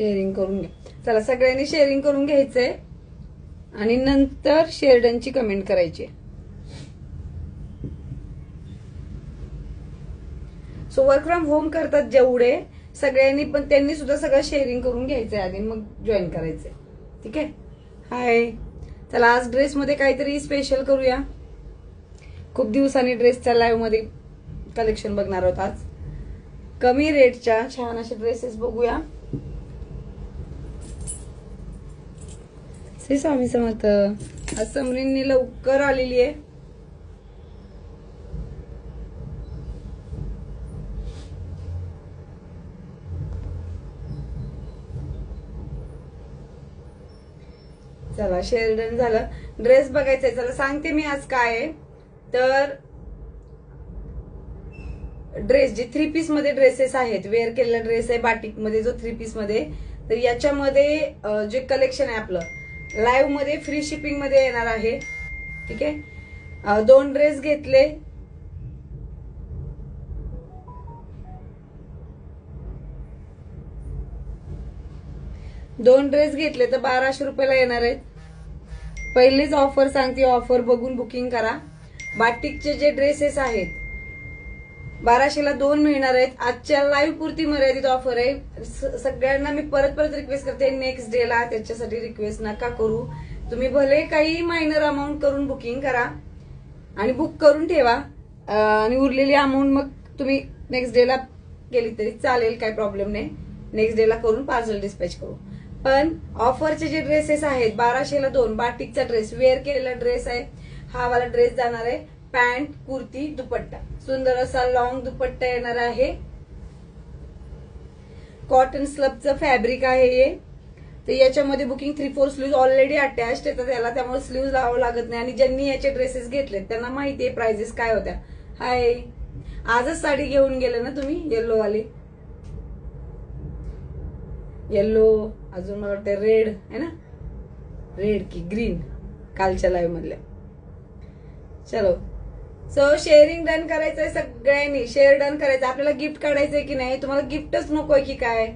Sharing करून घ्या चला सगळ्यांनी शेअरिंग करून घ्यायचंय. आणि नंतर शेरडनची कमेंट करायची सो वर्क फ्रॉम होम करतात जेवढे सगळ्यांनी पण त्यांनी सुद्धा सगळं शेअरिंग करून घ्यायचंय आधी मग जॉईन करायचंय. ठीक आहे? हाय चला आज ड्रेसमध्ये काहीतरी स्पेशल करूया. खूप दिवसांनी ड्रेसच्या लाईव्हमध्ये कलेक्शन बघणार आहोत आज. कमी रेटच्या छान असे ड्रेसेस बघूया. श्री स्वामी समर्थ आज समरींनी लवकर आलेली आहे. चला शेअर डन झालं. ड्रेस बघायचंय चला सांगते मी आज काय आहे. तर ड्रेस जे थ्री पीसमध्ये ड्रेसेस आहेत वेअर केलेला ड्रेस आहे बाटिकमध्ये जो थ्री पीसमध्ये तर याच्यामध्ये जे कलेक्शन आहे आपलं लाईव्हमध्ये फ्री शिपिंगमध्ये येणार आहे. ठीक आहे? दोन ड्रेस घेतले. दोन ड्रेस घेतले तर बाराशे रुपयाला येणार आहेत. पहिलीच ऑफर सांगते ऑफर बघून बुकिंग करा. बाटिकचे जे ड्रेसेस आहेत बाराशेला दोन मिळणार आहेत. आजच्या लाईव्ह पुरती मर्यादित ऑफर आहे. स- सगळ्यांना मी परत परत रिक्वेस्ट करते नेक्स्ट डेला त्याच्यासाठी रिक्वेस्ट नका करू. तुम्ही भले काही मायनर अमाऊंट करून बुकिंग करा आणि बुक करून ठेवा. आणि उरलेली अमाऊंट मग तुम्ही नेक्स्ट डेला केली तरी चालेल काही प्रॉब्लेम नाही. नेक्स्ट डेला करून पार्सल डिस्पॅच करू. पण ऑफरचे जे ड्रेसेस आहेत बाराशेला दोन बाटिकचा ड्रेस वेअर केलेला ड्रेस आहे. हा वाला ड्रेस जाणार आहे. पॅन्ट कुर्ती दुपट्टा. सुंदर असा लॉंग दुपट्टा येणार आहे. कॉटन स्लबचं फॅब्रिक आहे हे. तर याच्यामध्ये booking three four sleeve already attach येतात त्याला त्यामुळे स्लीव्ह लावावं लागत नाही. आणि ज्यांनी याचे ड्रेसेस घेतलेत त्यांना माहिती आहे प्राइजेस काय होत्या. हाय आजच साडी घेऊन गेले ना तुम्ही येल्लो वाली येल्लो अजून मला वाटतं रेड आहे ना? रेड की ग्रीन कालच्या लाईव्ह मधल्या. चलो. सो शेअरिंग डन करायचंय सगळ्यांनी. शेअर डन करायचं आपल्याला गिफ्ट काढायचंय की नाही? तुम्हाला गिफ्टच नकोय की काय?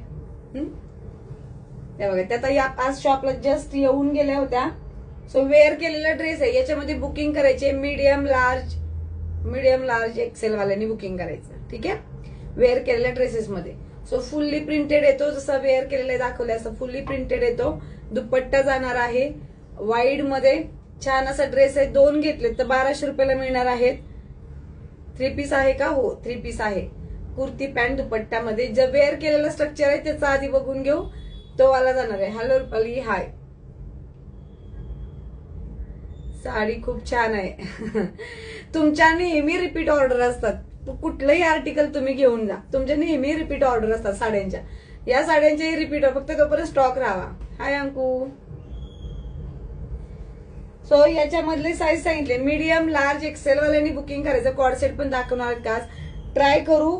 त्या बघा त्या या आज शॉपला जस्ट येऊन गेल्या होत्या. सो वेअर केलेला ड्रेस आहे. याच्यामध्ये बुकिंग करायचे. Medium large medium large XL वाल्यांनी बुकिंग करायचं. ठीक आहे? वेअर केलेल्या ड्रेसेसमध्ये सो फुल्ली प्रिंटेड येतो. जसा वेअर केलेलं दाखवलं असं फुल्ली प्रिंटेड येतो. दुपट्टा जाणार आहे. वाईडमध्ये छान असा ड्रेस आहे दोन घेतले तर बाराशे रुपयाला मिळणार आहेत. थ्री पीस आहे का? हो थ्री पीस आहे. कुर्ती पॅन्ट दुपट्ट्यामध्ये जे वेअर केलेलं स्ट्रक्चर आहे त्याचा आधी बघून घेऊ. तो वाला जाणार आहे. हॅलो रुपाली हाय साडी खूप छान आहे. तुमच्या नेहमी रिपीट ऑर्डर असतात. कुठलंही आर्टिकल तुम्ही घेऊन जा. तुमच्या नेहमी रिपीट ऑर्डर असतात साड्यांच्या. या साड्यांच्याही रिपीट फक्त तोपर्यंत स्टॉक राहावा हाय अंकू सो याच्यामधले साईज सांगितले. मीडियम लार्ज एक्सेल वाल्यांनी बुकिंग करायचं. कॉड सेट पण दाखवणार का ट्राय करू.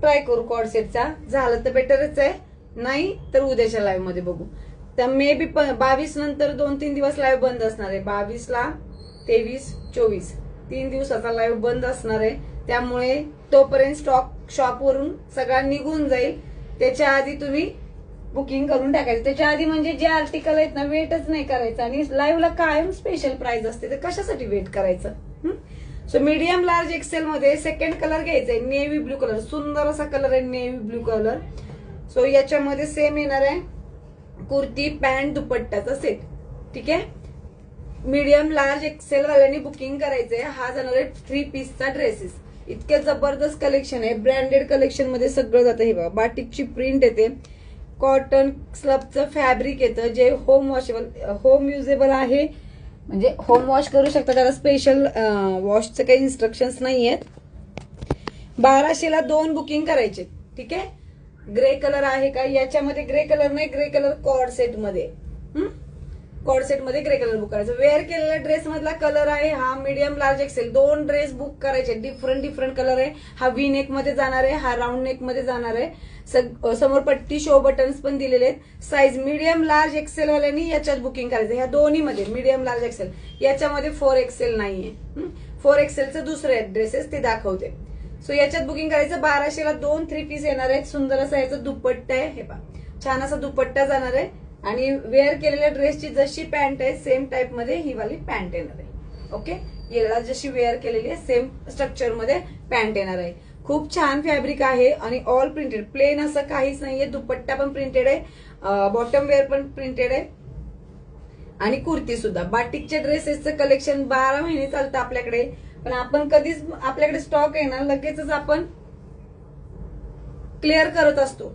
ट्राय करू कॉड सेटचा झालं तर बेटरच आहे. नाही तर उद्याच्या लाईव्हमध्ये बघू. तर मे बी बावीस नंतर दोन तीन दिवस लाईव्ह बंद असणार आहे. बावीस ला तेवीस चोवीस. तीन दिवसाचा लाईव्ह बंद असणार आहे. त्यामुळे तोपर्यंत स्टॉक शॉपवरून सगळा निघून जाईल. त्याच्या आधी तुम्ही बुकिंग करून टाकायचं. त्याच्या आधी म्हणजे जे आर्टिकल आहेत ना वेटच नाही करायचं. आणि लाईव्हला कायम स्पेशल प्राइस असते. तर कशासाठी वेट करायचं? सो मीडियम लार्ज एक्सेल मध्ये सेकंड कलर घ्यायचा आहे नेव्ही ब्ल्यू कलर सुंदर असा कलर आहे नेव्ही ब्ल्यू कलर सो याच्यामध्ये सेम येणार आहे कुर्ती पॅन्ट दुपट्ट्याचा सेट ठीक आहे? मीडियम लार्ज एक्सेल वाल्यांनी बुकिंग करायचंय. हा जाणार आहे थ्री पीसचा ड्रेसेस इतके जबरदस्त कलेक्शन आहे. ब्रँडेड कलेक्शनमध्ये सगळं जातं. हे बघा बाटिकची प्रिंट येते. कॉटन स्लबचं फॅब्रिक येतं जे होम वॉशेबल होम युजेबल आहे. म्हणजे होम वॉश करू शकता त्याला स्पेशल वॉशचं काही इन्स्ट्रक्शन्स नाही आहेत बाराशेला दोन बुकिंग करायचे ठीक आहे? ग्रे कलर आहे का? याच्यामध्ये ग्रे कलर नाही ग्रे कलर कॉड सेटमध्ये कॉड सेटमध्ये ग्रे कलर बुक करायचं. वेअर केलेला ड्रेस मधला कलर आहे हा मीडियम लार्ज एक्सेल दोन ड्रेस बुक करायचे. डिफरंट डिफरंट कलर आहे. हा वी नेकमध्ये जाणार आहे हा राऊंड नेकमध्ये जाणार आहे. समोर पट्टी शो बटन्स पण दिलेले आहेत. साईज मीडियम लार्ज एक्सेल वाल्यांनी याच्यात बुकिंग करायचं. ह्या दोन्ही मध्ये मीडियम लार्ज एक्सेल याच्यामध्ये फोर एक्सेल नाहीये. फोर एक्सेलचं दुसरे ड्रेसेस ते दाखवते. सो याच्यात बुकिंग करायचं. बाराशेला दोन थ्री पीस येणार आहेत. सुंदर असा याचा दुपट्टा आहे. हे पहा. छान असा दुपट्टा जाणार आहे. आणि वेअर केलेल्या ड्रेसची जशी पॅन्ट आहे सेम टाईपमध्ये ही वाली पॅन्ट येणार आहे. ओके येला जशी वेअर केलेली आहे सेम स्ट्रक्चरमध्ये पॅन्ट येणार आहे. खूप छान फॅब्रिक आहे आणि ऑल प्रिंटेड प्लेन असं काहीच नाहीये दुपट्टा पण प्रिंटेड आहे बॉटम वेअर पण प्रिंटेड आहे. आणि कुर्ती सुद्धा. बाटिकच्या ड्रेसेसचं कलेक्शन बारा महिने चालतं आपल्याकडे. पण आपण कधीच आपल्याकडे स्टॉक आहे ना लगेचच आपण क्लिअर करत असतो.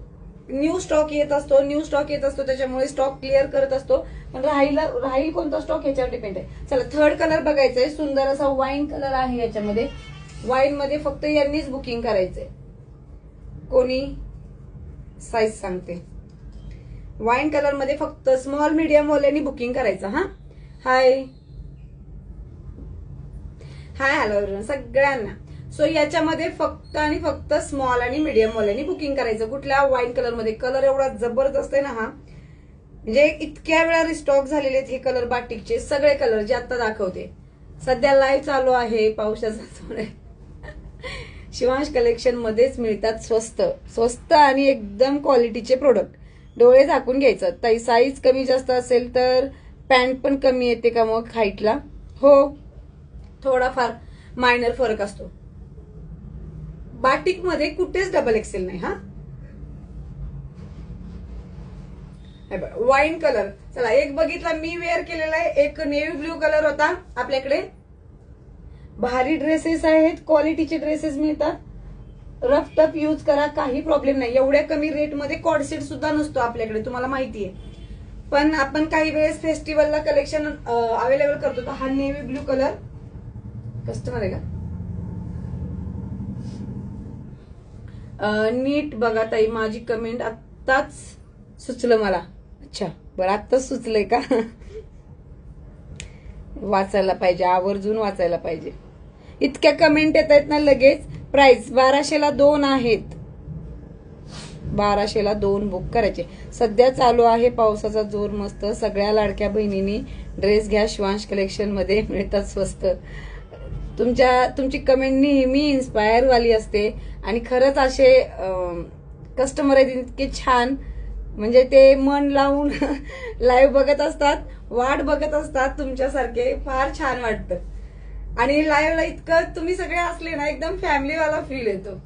न्यू स्टॉक येत असतो न्यू स्टॉक येत असतो त्याच्यामुळे स्टॉक क्लिअर करत असतो. पण राहिला राहील कोणता स्टॉक याच्यावर डिपेंड आहे. चला थर्ड कलर बघायचा आहे सुंदर असा वाईन कलर आहे याच्यामध्ये. वाईन मध्ये फक्त यांनीच बुकिंग करायचंय. कोणी? साईज सांगते. वाईन कलरमध्ये फक्त स्मॉल मीडियम वाल्यांनी बुकिंग करायचं हा? हाय हाय हॅलो सगळ्यांना. सो याच्यामध्ये फक्त आणि फक्त स्मॉल आणि मीडियम वाल्यांनी बुकिंग करायचं. कुठल्या वाईन कलरमध्ये कलर एवढा जबरदस्त आहे ना हा. म्हणजे इतक्या वेळा रिस्टॉक झालेले आहेत हे कलर बाटिकचे सगळे कलर जे आता दाखवते. सध्या लाईव्ह चालू आहे पावसाचा शिवांश कलेक्शन मध्येच मिळतात स्वस्त. स्वस्त आणि एकदम क्वालिटीचे प्रोडक्ट डोळे झाकून घ्यायचं. ताई साईज कमी जास्त असेल तर पॅन्ट पण कमी येते का मग हाईटला हो. थोडाफार मायनर फरक असतो. बाटिकमध्ये कुठेच डबल एक्सेल नाही हा? वाईन कलर चला एक बघितला मी वेअर केलेला आहे एक नेव्ही ब्ल्यू कलर होता आपल्याकडे. भारी ड्रेसेस आहेत क्वालिटीचे ड्रेसेस मिळतात. रफ टफ यूज करा काही प्रॉब्लेम नाही. एवढ्या कमी रेटमध्ये कॉडसेट सुद्धा नसतो आपल्याकडे तुम्हाला माहिती आहे पण आपण काही वेळेस फेस्टिवलला कलेक्शन अवेलेबल करतो तर हा नेव्ही ब्ल्यू कलर कस्टमर आहे का? नीट बघा ताई माझी कमेंट आत्ताच सुचलं मला. अच्छा बरं आत्ताच सुचलंय का? वाचायला पाहिजे आवर्जून वाचायला पाहिजे. इतक्या कमेंट येत आहेत ना लगेच. प्राइस बाराशेला दोन आहेत. बाराशेला दोन बुक करायचे. सध्या चालू आहे पावसाचा जोर मस्त. सगळ्या लाडक्या बहिणींनी ड्रेस घ्या शिवांश कलेक्शनमध्ये मिळतात स्वस्त. तुमच्या तुमची कमेंट नेहमी इन्स्पायरवाली असते. आणि खरंच असे कस्टमर आहेत इतके छान. म्हणजे ते मन लावून लाईव्ह बघत असतात वाट बघत असतात तुमच्यासारखे. फार छान वाटतं. आणि लाईव्हला इतकं तुम्ही सगळे असले ना एकदम फॅमिलीवाला फील येतो.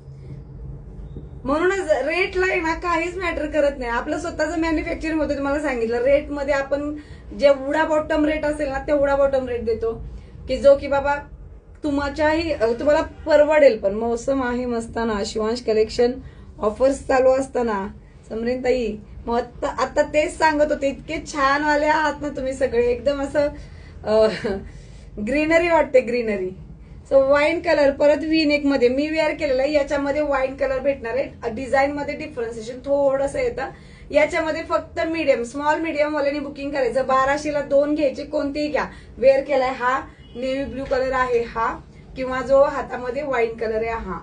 म्हणूनच रेटला आहे ना काहीच मॅटर करत नाही. आपलं स्वतःचं मॅन्युफॅक्चरिंग होतं तुम्हाला सांगितलं. रेटमध्ये आपण जेवढा बॉटम रेट असेल ना तेवढा बॉटम रेट देतो. की जो की बाबा तुमच्याही तुम्हाला परवडेल पण मौसम आहे मस्ताना. शिवांश कलेक्शन ऑफर्स चालू असताना. समरीनताई मग आता आता तेच सांगत होते इतके छान वाले आहात ना तुम्ही सगळे. एकदम असं ग्रीनरी वाटते ग्रीनरी. सो वाईन कलर परत व्ही नेकमध्ये मी वेअर केलेला आहे याच्यामध्ये वाईन कलर भेटणार आहे. डिझाईन मध्ये डिफरन्सिएशन थोडंसं येतं. याच्यामध्ये फक्त मीडियम स्मॉल मीडियम वाल्यानी बुकिंग करायचं. बाराशेला दोन घ्यायचे कोणतेही घ्या. वेअर केलाय हा नेव्ही ब्ल्यू कलर आहे हा किंवा जो हातामध्ये वाईट कलर आहे हा.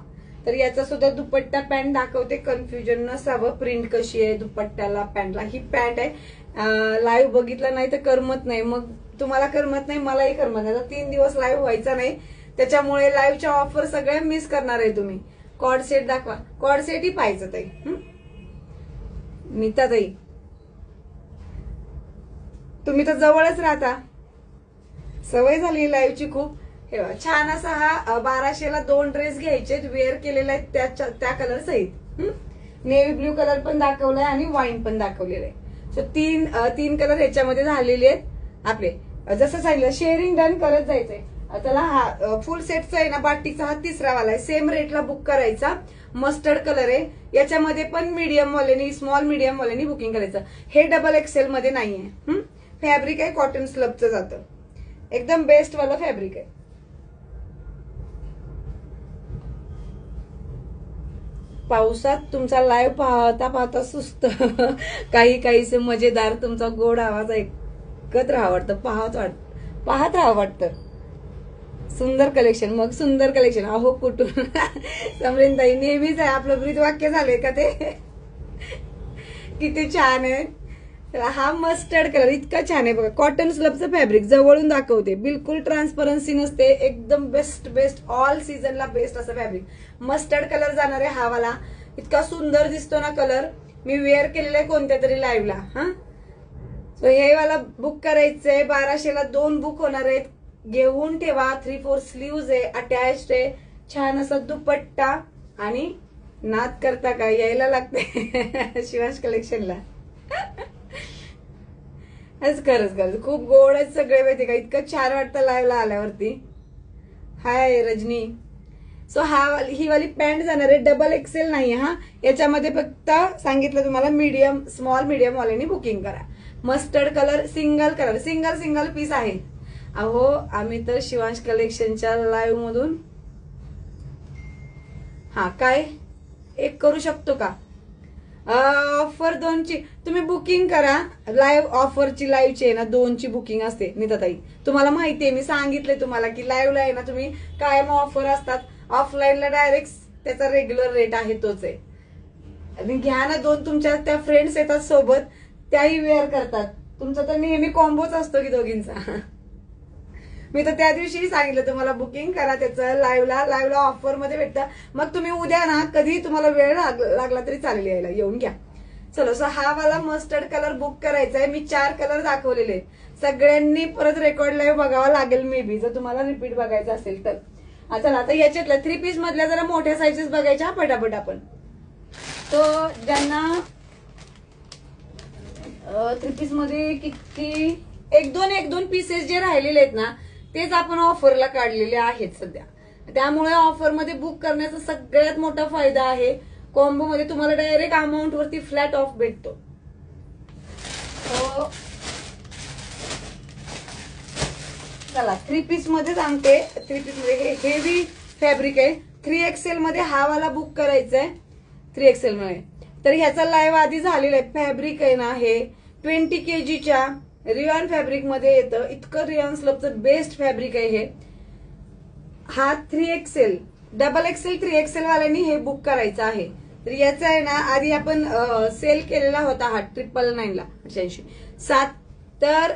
तर याचा सुद्धा दुपट्टा पॅन्ट दाखवते. कन्फ्युजन नसावं. प्रिंट कशी आहे दुपट्ट्याला पॅन्टला ही पॅन्ट आहे. लाईव्ह बघितलं नाही तर करमत नाही. मग तुम्हाला करमत नाही मलाही करमत नाही. आता तीन दिवस लाईव्ह व्हायचा नाही. त्याच्यामुळे लाईव्हच्या ऑफर सगळ्या मिस करणार आहे तुम्ही. कॉड सेट दाखवा. कॉड सेटही पाहिजे ताई. हं? नीता ताई. तुम्ही तर जवळच राहता. सवय झाली लाईव्हची खूप. छान असा हा बाराशेला दोन ड्रेस घ्यायचे वेअर केलेला आहे त्या त्या कलर सहित. नेव्ही ब्ल्यू कलर पण दाखवलाय आणि वाईन पण दाखवलेलं आहे. सो तीन तीन कलर ह्याच्यामध्ये झालेले आहेत आपले. जसं सांगितलं शेअरिंग डन करत जायचंय. त्याला हा फुल सेटचा आहे ना बाटीचा हा तिसरा वाला आहे. सेम रेटला बुक करायचा. मस्टर्ड कलर आहे. याच्यामध्ये पण मीडियम वाल्यानी स्मॉल मीडियम वाल्यानी बुकिंग करायचं. हे डबल एक्सेल मध्ये नाहीये. फॅब्रिक आहे कॉटन स्लबचं जातं. एकदम बेस्ट वाला फॅब्रिक आहे. पावसात तुमचा लाईव्ह पाहता पाहता सुस्त. काही काहीसे मजेदार तुमचा गोड आवाज ऐकत राहा वाटतं. पाहत वाट पाहत राहा वाटतं. सुंदर कलेक्शन मग सुंदर कलेक्शन अहो कुठून? समरेन ताई नेहमीच आहे. आपलं ब्रीद वाक्य झालंय का ते? किती छान आहे. चला हा मस्टर्ड कलर इतका छान आहे बघा. कॉटन स्लबचं फॅब्रिक जवळून दाखवते. बिलकुल ट्रान्सपरन्सी नसते. एकदम बेस्ट बेस्ट ऑल सीझनला बेस्ट असं फॅब्रिक मस्टर्ड कलर जाणार आहे हा वाला. इतका सुंदर दिसतो ना कलर मी वेअर केलेला आहे कोणत्या तरी लाईव्हला हा? सो हे वाला बुक करायचंय. बाराशेला दोन बुक होणार आहेत. घेऊन ठेवा. थ्री फोर स्लीव्ज आहे. अटॅच आहे. छान असा दुपट्टा. आणि नाद करता का? यायला लागते शिवाश कलेक्शनला खरंच खरंच खरंच. खूप गोड आहेत सगळे माहिती का? इतकं छान वाटतं लाईव्हला आल्यावरती. हाय रजनी. सो हा ही वाली पॅन्ट जाणार आहे. डबल एक्सेल नाही हा. याच्यामध्ये फक्त सांगितलं तुम्हाला मीडियम स्मॉल मीडियम वाल्यानी बुकिंग करा. Mustard colour single colour single single piece आहे. अहो आम्ही तर शिवांश कलेक्शनच्या लाईव्ह मधून हा काय? एक करू शकतो का? ऑफर दोनची. तुम्ही बुकिंग करा. लाईव्ह ऑफरची लाईव्हची आहे ना दोनची बुकिंग असते निताताई. तुम्हाला माहिती आहे मी सांगितले तुम्हाला की लाईव्हला आहे ना तुम्ही कायम ऑफर असतात. ऑफलाईनला डायरेक्ट त्याचा रेग्युलर रेट आहे तोच आहे. आणि घ्या ना दोन तुमच्या त्या फ्रेंड्स येतात सोबत त्याही वेअर करतात. तुमचा तर नेहमी कॉम्बोच असतो की दोघींचा. मी तर त्या दिवशी सांगितलं तुम्हाला बुकिंग करा त्याचं लाईव्हला लाईव्हला ऑफरमध्ये भेटतं. मग तुम्ही उद्या ना कधी तुम्हाला वेळ लाग- लागला तरी चालेल यायला येऊन घ्या. चलो सो हा वाला मस्टर्ड कलर बुक करायचा आहे मी चार कलर दाखवलेले. आहेत. सगळ्यांनी परत रेकॉर्ड लाईव्ह बघावा लागेल मे बी जर तुम्हाला रिपीट बघायचं असेल तर. चला आता याच्यातल्या थ्री पीस मधल्या जरा मोठ्या साईजेस बघायच्या पटापट आपण. तो ज्यांना थ्री पीसमध्ये किती एक दोन एक दोन पीसेस जे राहिलेले आहेत ना तेच आपण ऑफरला काढलेले आहेत सध्या. त्यामुळे ऑफरमध्ये बुक करण्याचा सगळ्यात मोठा फायदा आहे. कॉम्बो मध्ये तुम्हाला डायरेक्ट अमाऊंट वरती फ्लॅट ऑफ भेटतो. हो. चला थ्री पीसमध्ये सांगते. थ्री पीसमध्ये हे हेवी फॅब्रिक आहे. थ्री एक्सेल मध्ये हा वाला बुक करायचा आहे. थ्री एक्सेल मध्ये. तर ह्याचा लाईव्ह आधी झालेला आहे. फॅब्रिक आहे ना हे. ट्वेंटी केजीच्या रियॉन फॅब्रिकमध्ये येतं. इतकं रियॉन स्लबचं बेस्ट फॅब्रिक आहे हे. हा three XL double XL three XL वाल्यांनी हे बुक करायचं आहे. तर याचा आहे ना आधी आपण सेल केलेला होता हा ट्रिपल नाईनला अठ्याऐंशी सात तर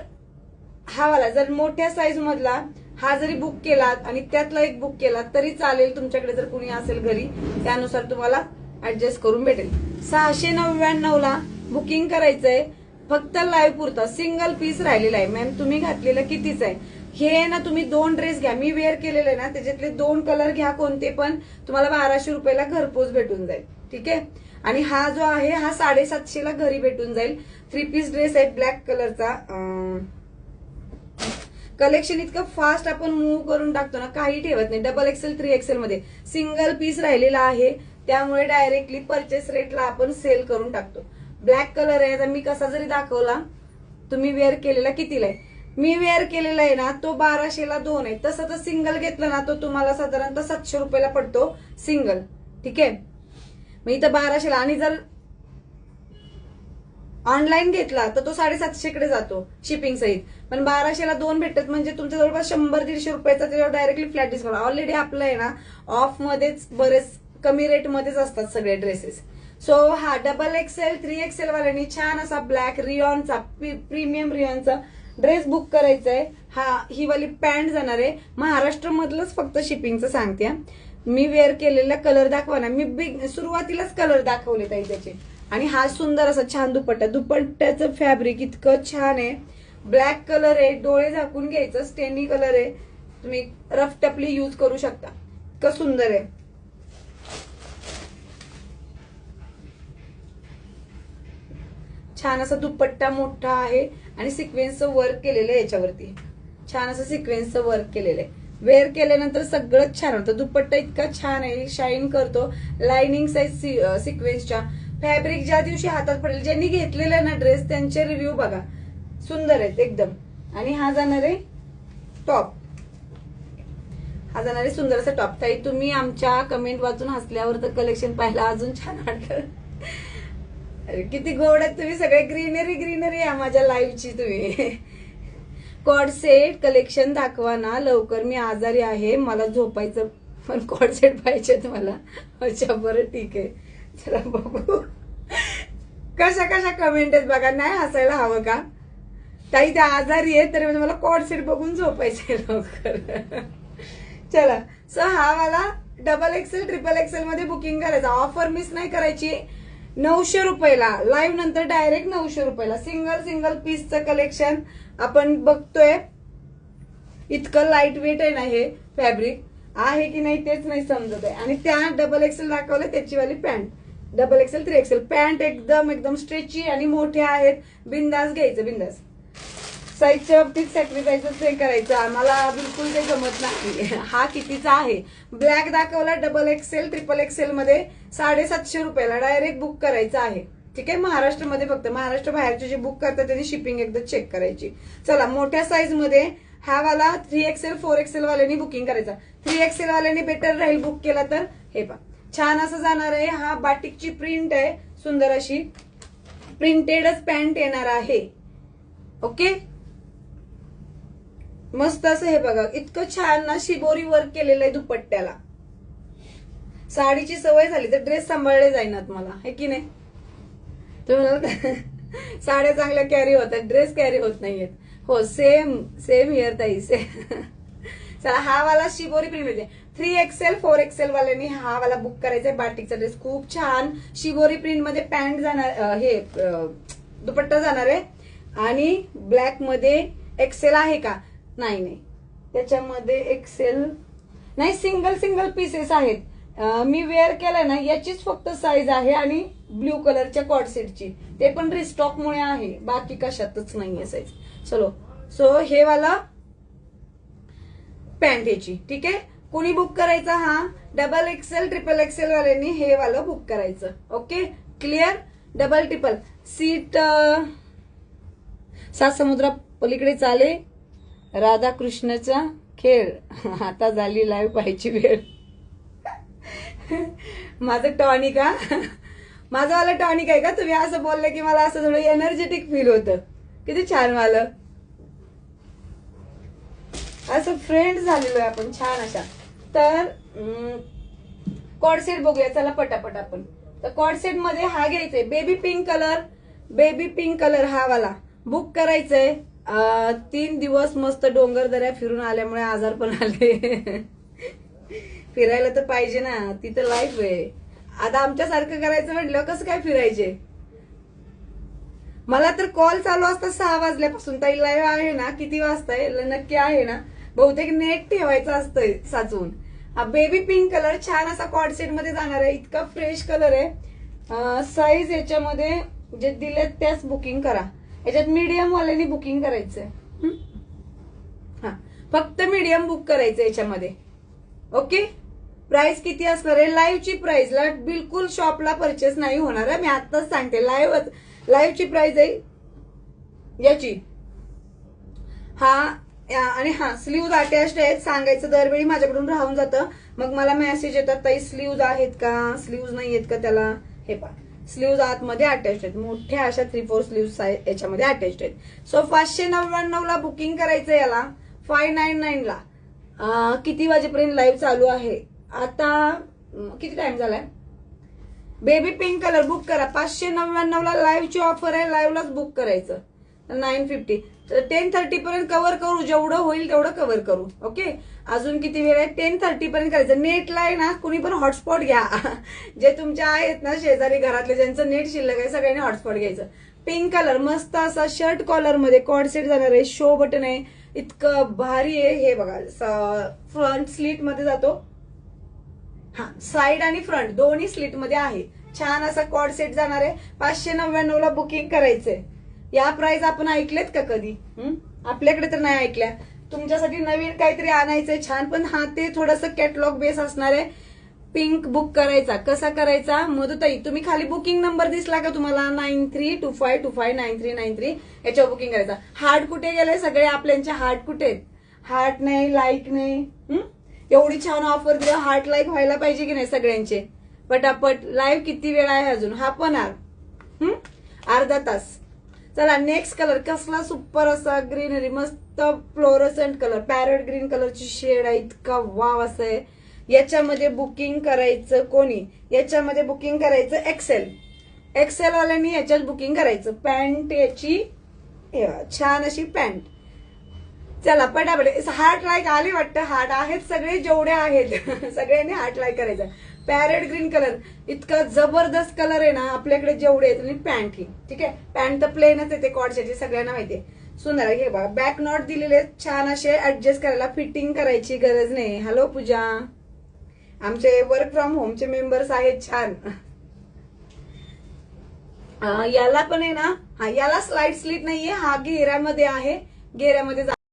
हा वाला जर मोठ्या साईज मधला हा जरी बुक केला आणि त्यातला एक बुक केला तरी चालेल तुमच्याकडे जर कुणी असेल घरी त्यानुसार तुम्हाला ऍडजस्ट करून भेटेल. सहाशे नव्याण्णव ला बुकिंग करायचंय. फक्त लाईव्ह पुरता. सिंगल पीस राहिलेला आहे. मॅम तुम्ही घातलेलं कितीच आहे? हे ना तुम्ही दोन ड्रेस घ्या. मी वेअर केलेले ना त्याच्यातले दोन कलर घ्या कोणते पण तुम्हाला बाराशे रुपयाला घरपोच भेटून जाईल. ठीक आहे? आणि हा जो आहे हा साडेसातशे ला घरी भेटून जाईल. थ्री पीस ड्रेस आहे ब्लॅक कलरचा कलेक्शन इतकं फास्ट आपण मूव्ह करून टाकतो ना काही ठेवत नाही. डबल एक्सेल थ्री एक्सेल मध्ये. सिंगल पीस राहिलेला आहे. त्यामुळे डायरेक्टली परचेस रेटला आपण सेल करून टाकतो. ब्लॅक कलर आहे तर मी कसा जरी दाखवला तुम्ही वेअर केलेला कितीला आहे? मी वेअर केलेला आहे ना तो बाराशेला दोन आहे. तसं तर सिंगल घेतला ना तो तुम्हाला साधारणतः सातशे रुपयाला पडतो सिंगल ठीक आहे? मग इथं बाराशेला आणि जर ऑनलाईन घेतला तर तो साडेसातशे कडे जातो शिपिंग सहित. पण बाराशेला दोन भेटत म्हणजे तुमच्या जवळपास शंभर दीडशे रुपयाचा त्याच्यावर डायरेक्टली फ्लॅट डिस्काउंट ऑलरेडी आपलं आहे ना ऑफ मध्येच बरेच कमी रेट मध्येच असतात सगळे ड्रेसेस सो हा डबल एक्सेल थ्री एक्सेल वाल्यांनी छान असा ब्लॅक रिओनचा प्रीमियम रिओनचा ड्रेस बुक करायचा आहे हा ही वाली पॅन्ट जाणार आहे. महाराष्ट्र मधलंच फक्त शिपिंगचं सांगते मी वेअर केलेला कलर दाखवा ना. मी बिग सुरुवातीलाच कलर दाखवले ताई त्याचे. आणि हा सुंदर असा छान दुपट्टा दुपट्ट्याचं फॅब्रिक इतकं छान आहे. ब्लॅक कलर आहे डोळे झाकून घ्यायचं स्टेनी कलर आहे. तुम्ही रफ टपली युज करू शकता. इतकं सुंदर आहे. छान असा दुपट्टा मोठा आहे आणि सिक्वेन्सचं वर्क केलेलं आहे याच्यावरती. छान असं सिक्वेन्सचं वर्क केलेलं आहे. वेअर केल्यानंतर सगळंच छान होतं. दुपट्टा इतका छान आहे. शाईन करतो. लाइनिंग साईज सिक्वेन्सच्या फॅब्रिक ज्या दिवशी हातात पडेल ज्यांनी घेतलेला आहे ना ड्रेस त्यांचे रिव्ह्यू बघा. सुंदर आहेत एकदम. आणि हा जाणार आहे टॉप हा जाणार आहे सुंदर असा टॉप ताई तुम्ही आमच्या कमेंट वाचून हसल्यावर तर कलेक्शन पाहायला अजून छान वाटतं. किती गोड आहेत तुम्ही सगळे ग्रीनरी ग्रीनरी आहे माझ्या लाईव्हची तुम्ही. कॉड सेट कलेक्शन दाखवा ना लवकर मी आजारी आहे मला झोपायचं पण कॉड सेट पाहिजेत मला अच्छा बरं ठीक आहे. चला बघू. कशा कशा कमेंट आहेत बघा नाही हसायला हवं का? ताई त्या आजारी आहे तरी म्हणजे मला कॉड सेट बघून झोपायचे लवकर. चला सो हा मला डबल एक्सेल ट्रिपल एक्सेल मध्ये बुकिंग करायचं. ऑफर मिस नाही करायची. नऊशे रुपयाला. लाईव्ह नंतर डायरेक्ट नऊशे रुपयाला. सिंगल सिंगल पीसचं कलेक्शन आपण बघतोय. इतकं लाइट वेट आहे ना हे फॅब्रिक आहे की नाही तेच नाही समजत आहे. आणि त्या डबल एक्सेल दाखवलं त्याची वाली pant double XL three XL pant एकदम एकदम स्ट्रेची आणि मोठ्या आहेत. बिंदास घ्यायचं बिंदास. साईजच्या बाबतीत सॅक्रिफाईसच हे करायचं. आम्हाला बिलकुल ते जमत नाही. हा कितीचा आहे? ब्लॅक दाखवला डबल एक्सेल ट्रिपल एक्सेल मध्ये साडेसातशे रुपयाला डायरेक्ट बुक करायचं आहे. ठीक आहे? महाराष्ट्रामध्ये फक्त. महाराष्ट्र बाहेरचे जे बुक करतात त्यांनी शिपिंग एकदा चेक करायची. चला मोठ्या साईजमध्ये हा वाला थ्री एक्सेल फोर एक्सेल वाल्यांनी बुकिंग करायचा. थ्री एक्सेल वाल्यांनी बेटर राहील बुक केला तर? हे पा छान असं जाणार आहे. हा बाटिकची प्रिंट आहे. सुंदर अशी प्रिंटेडच पॅन्ट येणार आहे. ओके मस्त असं हे बघा इतकं छान ना शिबोरी वर्क केलेलं आहे दुपट्ट्याला. साडीची सवय झाली तर ड्रेस सांभाळले जाईनात मला हे की नाही? तुम्ही म्हणाल, साड्या चांगल्या कॅरी होतात ड्रेस कॅरी होत नाहीयेत. हो सेम सेम हिअर ताई सेम चला हा वाला शिबोरी प्रिंट मिळते. थ्री एक्सेल फोर एक्सेल वाल्यांनी हा वाला बुक करायचा आहे बाटिकचा ड्रेस खूप छान शिबोरी प्रिंटमध्ये पॅन्ट जाणार हे दुपट्टा जाणार आहे. आणि ब्लॅकमध्ये एक्सेल आहे का? नाही नाही. त्याच्यामध्ये एक्सेल नाही सिंगल सिंगल पीसेस आहेत. मी वेअर केलाय ना याचीच फक्त साईज आहे आणि ब्ल्यू कलरच्या कॉडसेटची ते पण रिस्टॉकमुळे आहे. बाकी कशातच नाहीये साईज चलो. सो हे वाला पॅन्ट याची ठीक आहे? कोणी बुक करायचा हा? डबल एक्सेल ट्रिपल एक्सेल वाल्यांनी हे वालं बुक करायचं. Okay clear double triple seat सात समुद्रा पलीकडे चाले. राधाकृष्णचा खेळ. आता झाली लाईव्ह पाहायची वेळ. माझं टॉनिक हा? माझं वाला टॉनिक आहे का? तुम्ही असं बोलले की मला असं थोडं एनर्जेटिक फील होतं. किती छान मला असं फ्रेंड झालेलो आहे आपण छान अशा. तर कॉडसेट बघूया. चला पटापट आपण. तर कॉडसेटमध्ये हा घ्यायचंय. Baby pink colour baby pink colour हा वाला. बुक करायचंय. तीन दिवस मस्त डोंगर दऱ्या फिरून आल्यामुळे आजार पण आले. फिरायला तर पाहिजे ना तिथं लाईफ आहे. आता आमच्यासारखं करायचं म्हटलं कसं काय फिरायचे? मला तर कॉल चालू असता सहा वाजल्यापासून. ताई लाईव्ह आहे ना किती वाजता नक्की आहे ना. बहुतेक नेट ठेवायचं असतंय साचवून हा बेबी पिंक कलर छान असा कॉडसेटमध्ये जाणार आहे. इतका फ्रेश कलर आहे. साईज याच्यामध्ये जे दिलेत त्याच बुकिंग करा. याच्यात मीडियम वाल्यांनी बुकिंग करायचंय. हा? फक्त मीडियम बुक करायचं याच्यामध्ये. ओके प्राइस किती असणार आहे? लाईव्हची प्राइसला बिलकुल शॉपला परचेस नाही होणार आहे. मी आताच सांगते. लाईव्ह लाईव्हची प्राइस आहे. याची. हा. आणि हा स्लीव्ज अटॅच्ड आहेत. सांगायचं दरवेळी माझ्याकडून राहून जातं. मग मला मेसेज येतात ताई स्लीव्ज आहेत का? स्लीव्ज नाही आहेत का त्याला? हे पहा. स्लीव्ज आतमध्ये अटॅच आहेत. मोठ्या अशा थ्री फोर स्लीव्ज याच्यामध्ये अटॅच आहेत. सो पाचशे नव्याण्णव ला बुकिंग करायचं याला. फाय नाईन नाईन ला. किती वाजेपर्यंत लाईव्ह चालू आहे? आता किती टाइम झालाय? बेबी पिंक कलर बुक करा. पाचशे नव्याण्णव ला लाईव्हची ऑफर आहे. लाईव्हलाच बुक करायचं. नाईन फिफ्टी टेन थर्टी पर्यंत कव्हर करू जेवढं होईल तेवढं कव्हर करू ओके अजून किती वेळ आहे? टेन थर्टी पर्यंत करायचं. नेटला आहे ना कुणी पण हॉटस्पॉट घ्या. जे तुमच्या आहेत ना शेजारी घरातले ज्यांचं नेट शिल्लक आहे सगळ्यांनी हॉटस्पॉट घ्यायचं. पिंक कलर मस्त असा शर्ट कॉलरमध्ये कॉड सेट जाणार आहे शो बटन आहे. इतकं भारी आहे. हे बघा फ्रंट स्लीटमध्ये जातो. हा साईड आणि फ्रंट दोन्ही स्लीटमध्ये आहे. छान असा कॉड सेट जाणार आहे. पाचशे नव्याण्णव ला बुकिंग करायचंय. या प्राइस आपण ऐकलेत का कधी? आपल्याकडे तर नाही ऐकल्या. तुमच्यासाठी नवीन काहीतरी आणायचंय छान पण हा ते थोडस कॅटलॉग बेस असणार आहे. पिंक बुक करायचा. कसा करायचा? मधुताई तुम्ही खाली बुकिंग नंबर दिसला का तुम्हाला? Nine three two five two five nine three nine three याच्यावर बुकिंग करायचा. हार्ट कुठे गेले सगळे आपल्यांचे हार्ट कुठे आहेत? हार्ट नाही लाईक नाही. एवढी छान ऑफर दिलं. हार्ट लाईक व्हायला पाहिजे की नाही सगळ्यांचे? पटापट. लाईव्ह किती वेळ आहे अजून? हा पण आर. अर्धा तास. चला नेक्स्ट कलर कसला सुपर असा ग्रीनरी मस्त फ्लोरसंट कलर पॅरट ग्रीन कलरची शेड आहे इतका वाव असं आहे. याच्यामध्ये बुकिंग करायचं कोणी? याच्यामध्ये बुकिंग करायचं एक्सेल एक्सेल वाल्यानी याच्यात बुकिंग करायचं. पॅन्ट याची छान अशी पॅन्ट चला पटापट. हार्ट लाईक आले वाटतं. हार्ट आहेत सगळे जेवढे आहेत. सगळ्यांनी हार्ट लाईक करायचं. Parrot green colour. इतका जबरदस्त कलर आहे ना आपल्याकडे जेवढे आहेत आणि पॅन्ट ही. ठीक आहे? पॅन्ट तर प्लेनच येते कॉडसाठी सगळ्यांना माहितीये सुंदर आहे. हे बघा. बॅक नॉट दिलेले आहेत. छान असे ऍडजस्ट करायला फिटिंग करायची गरज नाही. हॅलो पूजा. आमचे वर्क फ्रॉम होमचे मेंबर्स आहेत छान. याला पण आहे ना हा याला स्लाइड स्लीट नाहीये हा घेऱ्यामध्ये आहे. घेऱ्यामध्ये